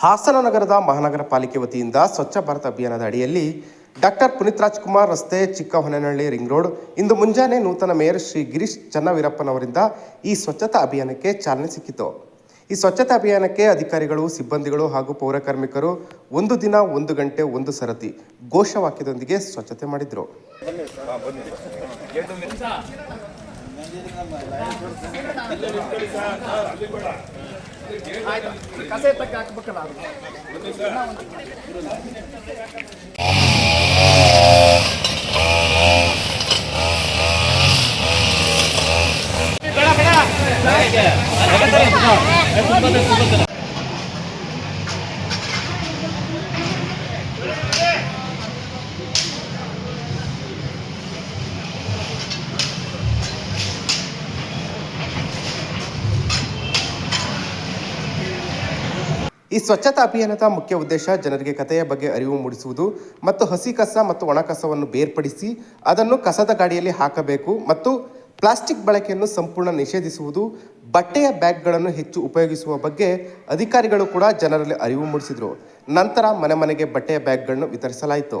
ಹಾಸನ ನಗರದ ಮಹಾನಗರ ಪಾಲಿಕೆ ವತಿಯಿಂದ ಸ್ವಚ್ಛ ಭಾರತ ಅಭಿಯಾನದ ಅಡಿಯಲ್ಲಿ ಡಾಕ್ಟರ್ ಪುನೀತ್ ರಾಜ್ಕುಮಾರ್ ರಸ್ತೆ ಚಿಕ್ಕ ಹೊನ್ನನಹಳ್ಳಿ ರಿಂಗ್ ರೋಡ್, ಇಂದು ಮುಂಜಾನೆ ನೂತನ ಮೇಯರ್ ಶ್ರೀ ಗಿರೀಶ್ ಚನ್ನವೀರಪ್ಪನವರಿಂದ ಈ ಸ್ವಚ್ಛತಾ ಅಭಿಯಾನಕ್ಕೆ ಚಾಲನೆ ಸಿಕ್ಕಿತು. ಈ ಸ್ವಚ್ಛತಾ ಅಭಿಯಾನಕ್ಕೆ ಅಧಿಕಾರಿಗಳು, ಸಿಬ್ಬಂದಿಗಳು ಹಾಗೂ ಪೌರಕಾರ್ಮಿಕರು ಒಂದು ದಿನ, ಒಂದು ಗಂಟೆ, ಒಂದು ಸರತಿ ಘೋಷವಾಕ್ಯದೊಂದಿಗೆ ಸ್ವಚ್ಛತೆ ಮಾಡಿದರು. ಕಸೆ ತಕ್ಕ ಹಾಕ್ಬೇಕಲ್ಲ ಅದು ಈ ಸ್ವಚ್ಛತಾ ಅಭಿಯಾನದ ಮುಖ್ಯ ಉದ್ದೇಶ ಜನರಿಗೆ ಕಥೆಯ ಬಗ್ಗೆ ಅರಿವು ಮೂಡಿಸುವುದು ಮತ್ತು ಹಸಿ ಕಸ ಮತ್ತು ಒಣ ಕಸವನ್ನು ಬೇರ್ಪಡಿಸಿ ಅದನ್ನು ಕಸದ ಗಾಡಿಯಲ್ಲಿ ಹಾಕಬೇಕು ಮತ್ತು ಪ್ಲಾಸ್ಟಿಕ್ ಬಳಕೆಯನ್ನು ಸಂಪೂರ್ಣ ನಿಷೇಧಿಸುವುದು, ಬಟ್ಟೆಯ ಬ್ಯಾಗ್ಗಳನ್ನು ಹೆಚ್ಚು ಉಪಯೋಗಿಸುವ ಬಗ್ಗೆ ಅಧಿಕಾರಿಗಳು ಕೂಡ ಜನರಲ್ಲಿ ಅರಿವು ಮೂಡಿಸಿದರು. ನಂತರ ಮನೆ ಮನೆಗೆ ಬಟ್ಟೆಯ ಬ್ಯಾಗ್ಗಳನ್ನು ವಿತರಿಸಲಾಯಿತು.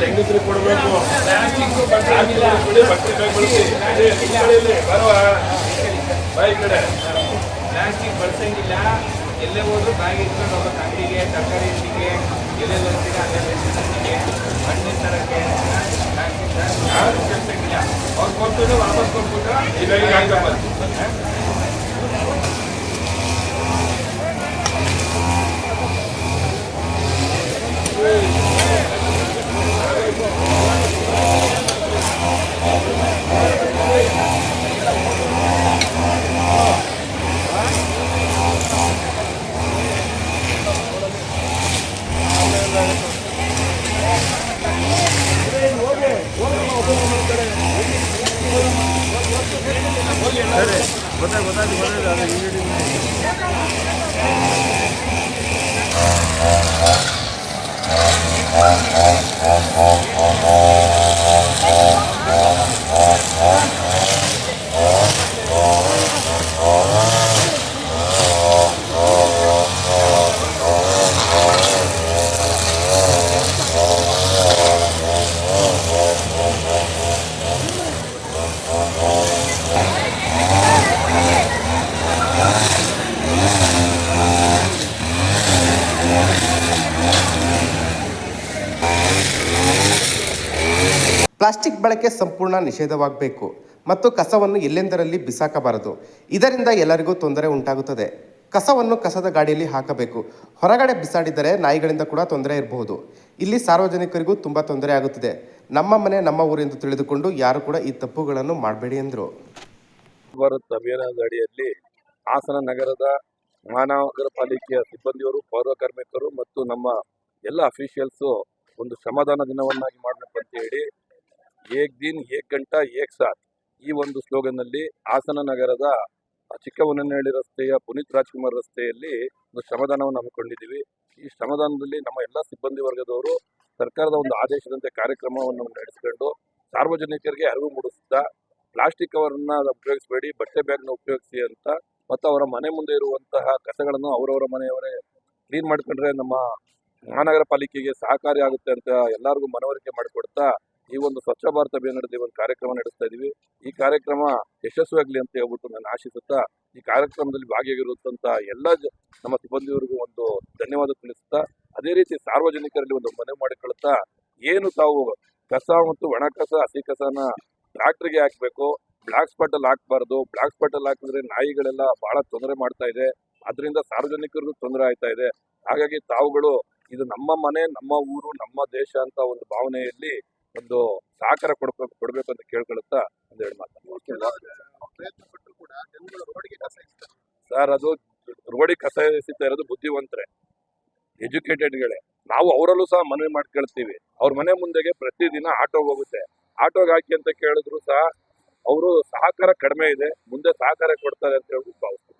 ಹೆಂಗಸ್ರಿಗೆ ಕೊಡಬೇಕು ಬರುವ ಬಾಯಿ ಕಡೆ ಪ್ಲಾಸ್ಟಿಕ್ ಬಳಸಂಗಿಲ್ಲ ಎಲ್ಲೇ ಹೋದ್ರು ಬ್ಯಾಗ್ ಇಟ್ಕೊಂಡು ಅಂಗಡಿಗೆ ತರಕಾರಿ ಅಂಗಡಿಗೆ ಎಲ್ಲೇ ಹೋಗ್ತೀರ ಅಲ್ಲೇ ಹಣ್ಣಿನ ತರಕ್ಕೆ ಅವ್ರು બધા બધા જ ભરે દાદા યુનિટી ಪ್ಲಾಸ್ಟಿಕ್ ಬಳಕೆ ಸಂಪೂರ್ಣ ನಿಷೇಧವಾಗಬೇಕು ಮತ್ತು ಕಸವನ್ನು ಎಲ್ಲೆಂದರಲ್ಲಿ ಬಿಸಾಕಬಾರದು. ಇದರಿಂದ ಎಲ್ಲರಿಗೂ ತೊಂದರೆ ಉಂಟಾಗುತ್ತದೆ. ಕಸವನ್ನು ಕಸದ ಗಾಡಿಯಲ್ಲಿ ಹಾಕಬೇಕು. ಹೊರಗಡೆ ಬಿಸಾಡಿದರೆ ನಾಯಿಗಳಿಂದ ಕೂಡ ತೊಂದರೆ ಇರಬಹುದು. ಇಲ್ಲಿ ಸಾರ್ವಜನಿಕರಿಗೂ ತುಂಬ ತೊಂದರೆ ಆಗುತ್ತಿದೆ. ನಮ್ಮ ಮನೆ, ನಮ್ಮ ಊರೆಂದು ತಿಳಿದುಕೊಂಡು ಯಾರು ಕೂಡ ಈ ತಪ್ಪುಗಳನ್ನು ಮಾಡಬೇಡಿ ಎಂದರು. ಭಾರತ್ ಅಭಿಯಾನದ ಅಡಿಯಲ್ಲಿ ಹಾಸನ ನಗರದ ಮಹಾನಗರ ಪಾಲಿಕೆಯ ಸಿಬ್ಬಂದಿಯವರು, ಪೌರ ಕಾರ್ಮಿಕರು ಮತ್ತು ನಮ್ಮ ಎಲ್ಲ ಅಫಿಷಿಯಲ್ಸು ಒಂದು ಶ್ರಮದಾನ ದಿನವನ್ನಾಗಿ ಮಾಡಬೇಕು ಅಂತ ಹೇಳಿ ಏಕ್ ದಿನ್, ಏಕ್ ಗಂಟ, ಏಕ್ ಸಾತ್ ಈ ಒಂದು ಸ್ಲೋಗನ್ನಲ್ಲಿ ಹಾಸನ ನಗರದ ಚಿಕ್ಕವನಹಳ್ಳಿ ರಸ್ತೆಯ ಪುನೀತ್ ರಾಜ್ಕುಮಾರ್ ರಸ್ತೆಯಲ್ಲಿ ಒಂದು ಶ್ರಮದಾನವನ್ನು ಹಮ್ಮಿಕೊಂಡಿದ್ದೀವಿ. ಈ ಶ್ರಮದಾನದಲ್ಲಿ ನಮ್ಮ ಎಲ್ಲ ಸಿಬ್ಬಂದಿ ವರ್ಗದವರು ಸರ್ಕಾರದ ಒಂದು ಆದೇಶದಂತೆ ಕಾರ್ಯಕ್ರಮವನ್ನು ನಡೆಸಿಕೊಂಡು ಸಾರ್ವಜನಿಕರಿಗೆ ಅರಿವು ಮೂಡಿಸುತ್ತಾ ಪ್ಲಾಸ್ಟಿಕ್ ಅವರನ್ನ ಉಪಯೋಗಿಸಬೇಡಿ, ಬಟ್ಟೆ ಬ್ಯಾಗ್ನ ಉಪಯೋಗಿಸಿ ಅಂತ ಮತ್ತು ಅವರ ಮನೆ ಮುಂದೆ ಇರುವಂತಹ ಕಸಗಳನ್ನು ಅವರವರ ಮನೆಯವರೇ ಕ್ಲೀನ್ ಮಾಡ್ಕೊಂಡ್ರೆ ನಮ್ಮ ಮಹಾನಗರ ಪಾಲಿಕೆಗೆ ಸಹಕಾರಿ ಆಗುತ್ತೆ ಅಂತ ಎಲ್ಲರಿಗೂ ಮನವರಿಕೆ ಮಾಡಿಕೊಡ್ತಾ ಈ ಒಂದು ಸ್ವಚ್ಛ ಭಾರತ ಅಭಿಯಾನದಲ್ಲಿ ಒಂದು ಕಾರ್ಯಕ್ರಮ ನಡೆಸ್ತಾ ಇದ್ದೀವಿ ಈ ಕಾರ್ಯಕ್ರಮ ಯಶಸ್ವಿಯಾಗಲಿ ಅಂತ ಹೇಳ್ಬಿಟ್ಟು ನಾನು ಆಶಿಸುತ್ತಾ, ಈ ಕಾರ್ಯಕ್ರಮದಲ್ಲಿ ಭಾಗಿಯಾಗಿರುವಂತ ಎಲ್ಲ ನಮ್ಮ ಸಿಬ್ಬಂದಿಯವರಿಗೂ ಒಂದು ಧನ್ಯವಾದ ತಿಳಿಸುತ್ತಾ, ಅದೇ ರೀತಿ ಸಾರ್ವಜನಿಕರಲ್ಲಿ ಒಂದು ಮನವಿ ಮಾಡಿಕೊಳ್ಳುತ್ತಾ ಏನು ತಾವು ಕಸ ಮತ್ತು ಒಣ ಕಸ, ಹಸಿ ಕಸನ ಟ್ರಾಕ್ಟರ್ಗೆ ಹಾಕಬೇಕು, ಬ್ಲಾಕ್ ಸ್ಪಾಟ್ ಅಲ್ಲಿ ಹಾಕಬಾರ್ದು, ಬ್ಲಾಕ್ ಸ್ಪಾಟ್ ಅಲ್ಲಿ ಹಾಕಿದ್ರೆ ನಾಯಿಗಳೆಲ್ಲ ಬಹಳ ತೊಂದರೆ ಮಾಡ್ತಾ ಇದೆ ಅದರಿಂದ ಸಾರ್ವಜನಿಕರಿಗೂ ತೊಂದರೆ ಆಯ್ತಾ ಇದೆ. ಹಾಗಾಗಿ ತಾವುಗಳು ಇದು ನಮ್ಮ ಮನೆ, ನಮ್ಮ ಊರು, ನಮ್ಮ ದೇಶ ಅಂತ ಒಂದು ಭಾವನೆಯಲ್ಲಿ ಒಂದು ಸಹಕಾರ ಕೊಡ್ಬೇಕು ಕೊಡ್ಬೇಕು ಅಂತ ಕೇಳ್ಕೊಳ್ಳುತ್ತಾ ಒಂದೆರಡು ಮಾತು ಸರ್ ಅದು ರೋಡಿಗೆ ಕಸ ಎಸಿತಾ ಇರೋದು ಬುದ್ಧಿವಂತರೇ ಎಜುಕೇಟೆಡ್ಗಳೇ. ನಾವು ಅವರಲ್ಲೂ ಸಹ ಮನವಿ ಮಾಡ್ಕೊಳ್ತೀವಿ. ಅವ್ರ ಮನೆ ಮುಂದೆಗೆ ಪ್ರತಿದಿನ ಆಟೋ ಹೋಗುತ್ತೆ. ಆಟೋಗೆ ಹಾಕಿ ಅಂತ ಕೇಳಿದ್ರು ಸಹ ಅವರು ಸಹಕಾರ ಕಡಿಮೆ ಇದೆ ಮುಂದೆ ಸಹಕಾರ ಕೊಡ್ತಾರೆ ಅಂತ ಹೇಳ್ಬಿಟ್ಟು ಭಾವಿಸ್ತೀವಿ.